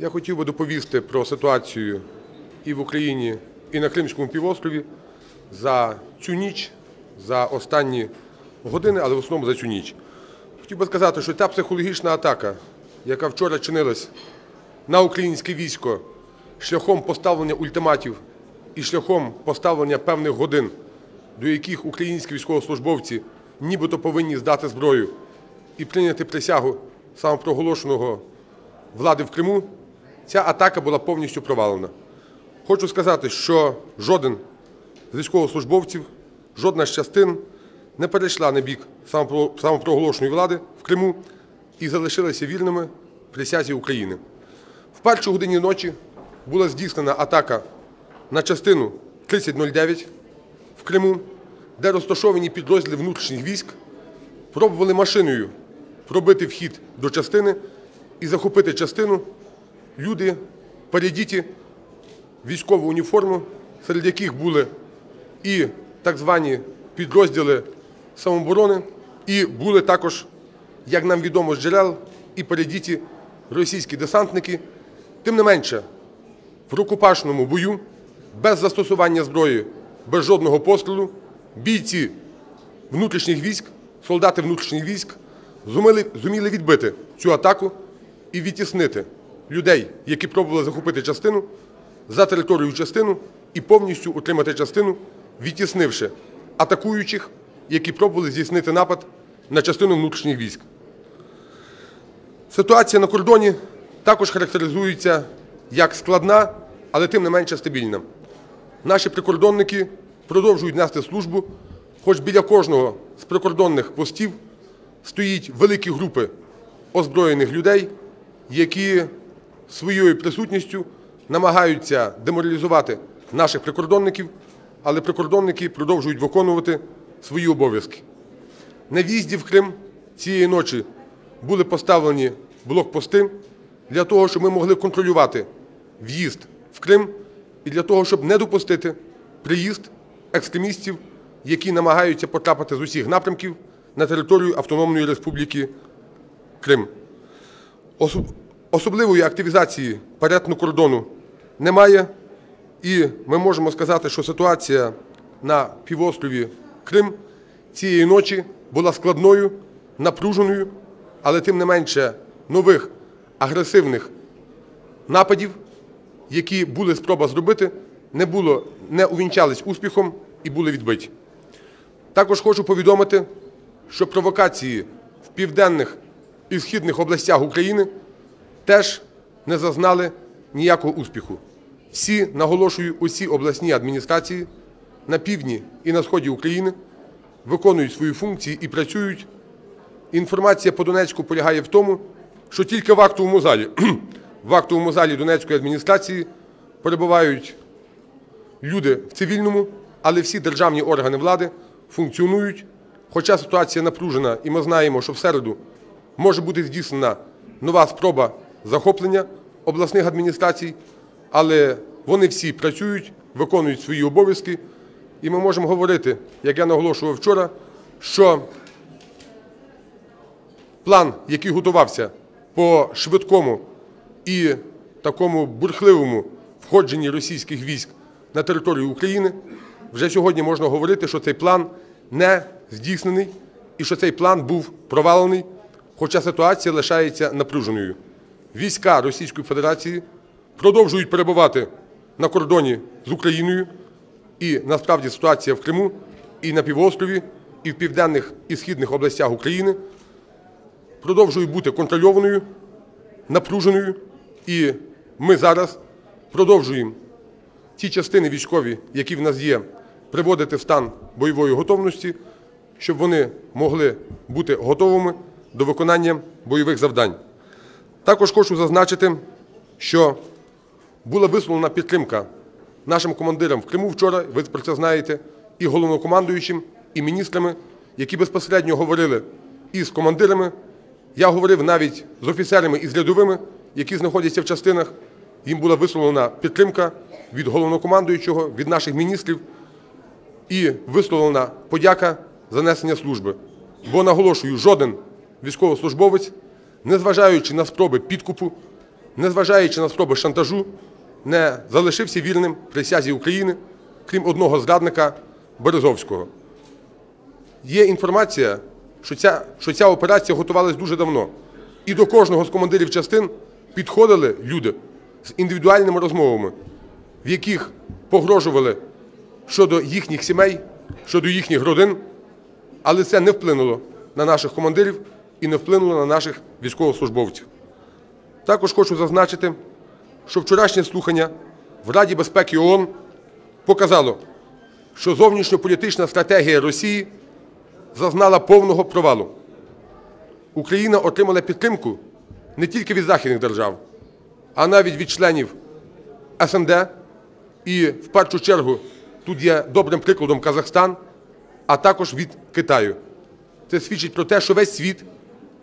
Я хотів би доповісти про ситуацію і в Україні, і на Кримському півострові за цю ніч, за останні години, але в основному за цю ніч. Хотів би сказати, що та психологічна атака, яка вчора чинилась на українське військо шляхом поставлення ультиматів і шляхом поставлення певних годин, до яких українські військовослужбовці нібито повинні здати зброю і прийняти присягу самопроголошеного влади в Криму, ця атака була повністю провалена. Хочу сказати, що жоден з військовослужбовців, жодна з частин не перейшла на бік самопро- самопроголошеної влади в Криму і залишилася вірними присязі України. В першій годині ночі була здійснена атака на частину 3009 в Криму, де розташовані підрозділи внутрішніх військ пробували машиною пробити вхід до частини і захопити частину. Люди передіті військову уніформу, серед яких були і так звані підрозділи самооборони, і були також, як нам відомо з джерел, і передіті російські десантники. Тим не менше, в рукопашному бою, без застосування зброї, без жодного пострілу, бійці внутрішніх військ, солдати внутрішніх військ зуміли відбити цю атаку і відтіснити людей, які пробували захопити частину, за територію частину і повністю утримати частину, відтіснивши атакуючих, які пробували здійснити напад на частину внутрішніх військ. Ситуація на кордоні також характеризується як складна, але тим не менше стабільна. Наші прикордонники продовжують нести службу, хоч біля кожного з прикордонних постів стоїть великі групи озброєних людей, які своєю присутністю намагаються деморалізувати наших прикордонників, але прикордонники продовжують виконувати свої обов'язки. На в'їзді в Крим цієї ночі були поставлені блокпости для того, щоб ми могли контролювати в'їзд в Крим і для того, щоб не допустити приїзд екстремістів, які намагаються потрапити з усіх напрямків на територію Автономної Республіки Крим. Особ- Особливої активізації перетину кордону немає, і ми можемо сказати, що ситуація на півострові Крим цієї ночі була складною, напруженою, але тим не менше нових агресивних нападів, які були спроба зробити, не було, не увінчались успіхом і були відбиті. Також хочу повідомити, що провокації в південних і східних областях України теж не зазнали ніякого успіху. Всі, наголошую, усі обласні адміністрації на півдні і на сході України виконують свої функції і працюють. Інформація по Донецьку полягає в тому, що тільки в актовому залі, в актовому залі Донецької адміністрації перебувають люди в цивільному, але всі державні органи влади функціонують. Хоча ситуація напружена, і ми знаємо, що в середу може бути здійснена нова спроба захоплення обласних адміністрацій, але вони всі працюють, виконують свої обов'язки, і ми можемо говорити, як я наголошував вчора, що план, який готувався по швидкому і такому бурхливому входженні російських військ на територію України, вже сьогодні можна говорити, що цей план не здійснений і що цей план був провалений, хоча ситуація лишається напруженою. Війська Російської Федерації продовжують перебувати на кордоні з Україною, і насправді ситуація в Криму, і на півострові, і в південних і східних областях України продовжує бути контрольованою, напруженою, і ми зараз продовжуємо ті частини військові, які в нас є, приводити в стан бойової готовності, щоб вони могли бути готовими до виконання бойових завдань. Також хочу зазначити, що була висловлена підтримка нашим командирам в Криму вчора, ви про це знаєте, і головнокомандуючим, і міністрами, які безпосередньо говорили і з командирами. Я говорив навіть з офіцерами і з рядовими, які знаходяться в частинах. Їм була висловлена підтримка від головнокомандуючого, від наших міністрів і висловлена подяка за несення служби. Бо наголошую, жоден військовослужбовець, незважаючи на спроби підкупу, незважаючи на спроби шантажу, не залишився вірним присязі України, крім одного зрадника Березовського. Є інформація, що ця, що ця операція готувалась дуже давно. І до кожного з командирів частин підходили люди з індивідуальними розмовами, в яких погрожували щодо їхніх сімей, щодо їхніх родин, але це не вплинуло на наших командирів і не вплинуло на наших військовослужбовців. Також хочу зазначити, що вчорашнє слухання в Раді безпеки ООН показало, що зовнішньополітична стратегія Росії зазнала повного провалу. Україна отримала підтримку не тільки від західних держав, а навіть від членів СНД. І в першу чергу тут є добрим прикладом Казахстан, а також від Китаю. Це свідчить про те, що весь світ,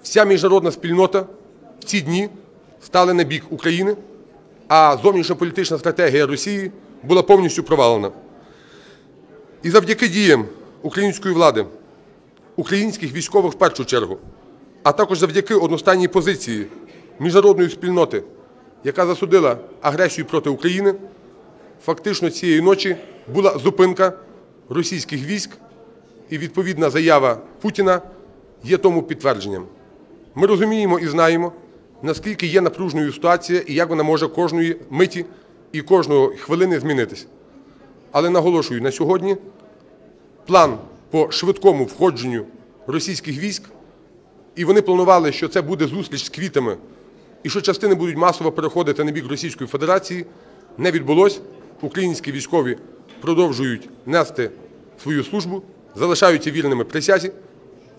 вся міжнародна спільнота в ці дні стали на бік України, а зовнішньополітична стратегія Росії була повністю провалена. І завдяки діям української влади, українських військових в першу чергу, а також завдяки одностайній позиції міжнародної спільноти, яка засудила агресію проти України, фактично цієї ночі була зупинка російських військ, і відповідна заява Путіна є тому підтвердженням. Ми розуміємо і знаємо, наскільки є напруженою ситуація і як вона може кожної миті і кожної хвилини змінитись. Але наголошую, на сьогодні план по швидкому входженню російських військ, і вони планували, що це буде зустріч з квітами, і що частини будуть масово переходити на бік Російської Федерації, не відбулось. Українські військові продовжують нести свою службу, залишаються вірними присязі.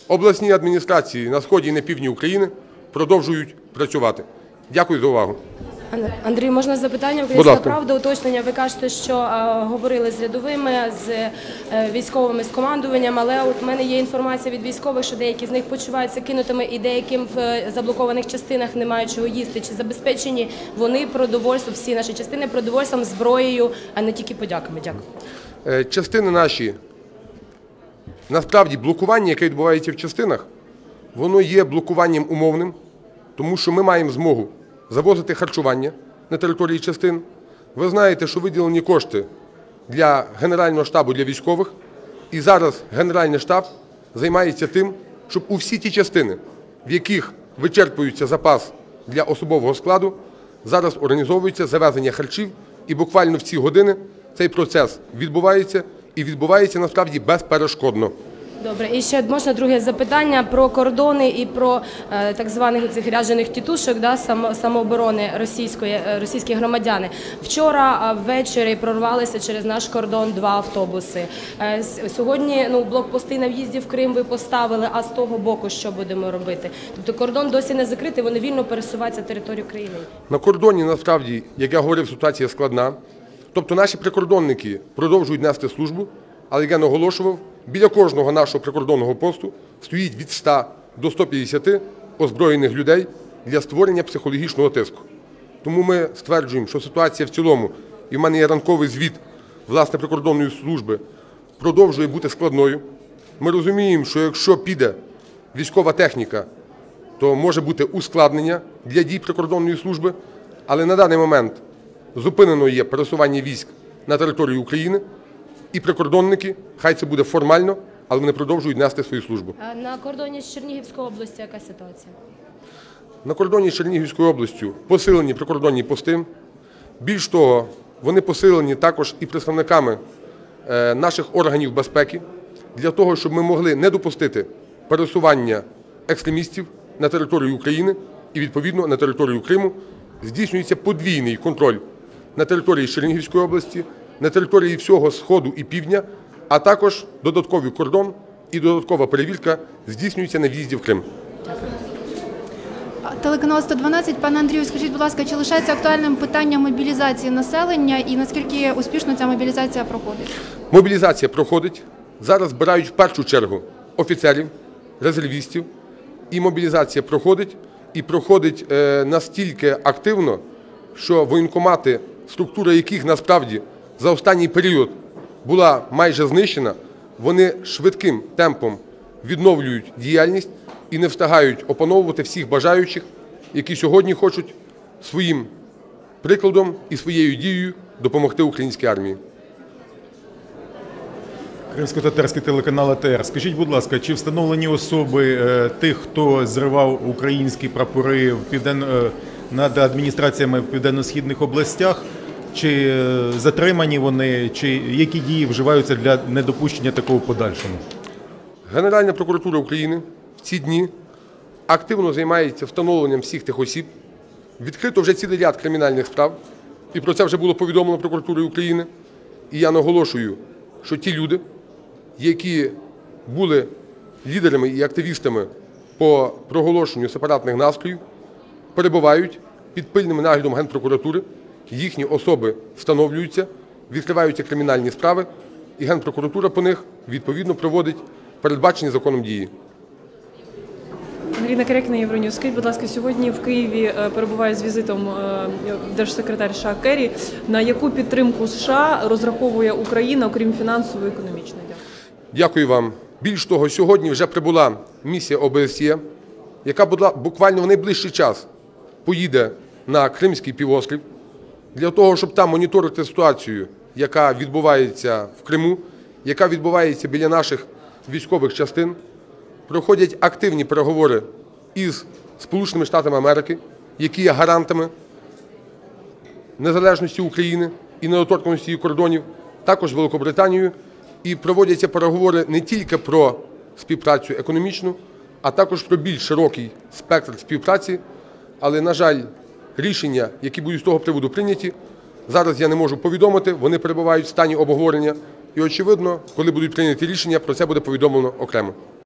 Обласні адміністрації на сході і на півдні України продовжують працювати. Дякую за увагу. Андрій, можна запитання? Українська правда, уточнення. Ви кажете, що е, говорили з рядовими, з е, військовими, з командуванням, але от в мене є інформація від військових, що деякі з них почуваються кинутими і деяким в е, заблокованих частинах немає чого їсти. Чи забезпечені вони продовольством, всі наші частини продовольством, зброєю, а не тільки подяками? Дякую. Е, Частини наші, насправді, блокування, яке відбувається в частинах, воно є блокуванням умовним, тому що ми маємо змогу завозити харчування на території частин. Ви знаєте, що виділені кошти для Генерального штабу для військових, і зараз Генеральний штаб займається тим, щоб у всі ті частини, в яких вичерпується запас для особового складу, зараз організовується завезення харчів, і буквально в ці години цей процес відбувається і відбувається насправді безперешкодно. Добре, і ще можна друге запитання про кордони і про е, так званих цих ряжених тітушок, да, само, самооборони російської, е, російські громадяни. Вчора е, ввечері прорвалися через наш кордон два автобуси. Е, сьогодні ну, блокпости на в'їзді в Крим ви поставили, а з того боку що будемо робити? Тобто кордон досі не закритий, вони вільно пересуваються територією країни. На кордоні насправді, як я говорив, ситуація складна. Тобто наші прикордонники продовжують нести службу, але як я наголошував, біля кожного нашого прикордонного посту стоїть від 100 до 150 озброєних людей для створення психологічного тиску. Тому ми стверджуємо, що ситуація в цілому, і в мене є ранковий звіт власне прикордонної служби, продовжує бути складною. Ми розуміємо, що якщо піде військова техніка, то може бути ускладнення для дій прикордонної служби, але на даний момент зупинено є пересування військ на територію України, і прикордонники, хай це буде формально, але вони продовжують нести свою службу. А на кордоні з Чернігівською областю яка ситуація? На кордоні з Чернігівською областю посилені прикордонні пости. Більш того, вони посилені також і представниками е, наших органів безпеки для того, щоб ми могли не допустити пересування екстремістів на територію України і відповідно на територію Криму. Здійснюється подвійний контроль на території Чернігівської області, на території всього Сходу і Півдня, а також додатковий кордон і додаткова перевірка здійснюється на в'їзді в Крим. Телеканал 112. Пане Андрію, скажіть, будь ласка, чи лишається актуальним питання мобілізації населення і наскільки успішно ця мобілізація проходить? Мобілізація проходить. Зараз збирають в першу чергу офіцерів, резервістів. І мобілізація проходить. І проходить е, настільки активно, що воєнкомати, структура яких насправді за останній період була майже знищена, вони швидким темпом відновлюють діяльність і не встигають опановувати всіх бажаючих, які сьогодні хочуть своїм прикладом і своєю дією допомогти українській армії. Кримсько-татарський телеканал АТР. Скажіть, будь ласка, чи встановлені особи е, тих, хто зривав українські прапори в півден... е, над адміністраціями в південно-східних областях? Чи е, затримані вони, чи які дії вживаються для недопущення такого в подальшому? Генеральна прокуратура України в ці дні активно займається встановленням всіх тих осіб. Відкрито вже цілий ряд кримінальних справ, і про це вже було повідомлено прокуратурою України. І я наголошую, що ті люди, які були лідерами і активістами по проголошенню сепаратних настроїв, перебувають під пильним наглядом Генпрокуратури, їхні особи встановлюються, відкриваються кримінальні справи, і Генпрокуратура по них відповідно проводить передбачені законом дії. Ангеліна Керекіна, Євроньюз. Скажіть, будь ласка, сьогодні в Києві е, перебуває з візитом е, держсекретар США Керрі. На яку підтримку США розраховує Україна, окрім фінансової, економічної? Дякую. Дякую вам. Більш того, сьогодні вже прибула місія ОБСЄ, яка буквально в найближчий час поїде на Кримський півострів для того, щоб там моніторити ситуацію, яка відбувається в Криму, яка відбувається біля наших військових частин. Проходять активні переговори із Сполученими Штатами Америки, які є гарантами незалежності України і недоторканості її кордонів, також Великобританією. І проводяться переговори не тільки про співпрацю економічну, а також про більш широкий спектр співпраці. Але, на жаль, рішення, які будуть з того приводу прийняті, зараз я не можу повідомити. Вони перебувають в стані обговорення. І, очевидно, коли будуть прийняті рішення, про це буде повідомлено окремо.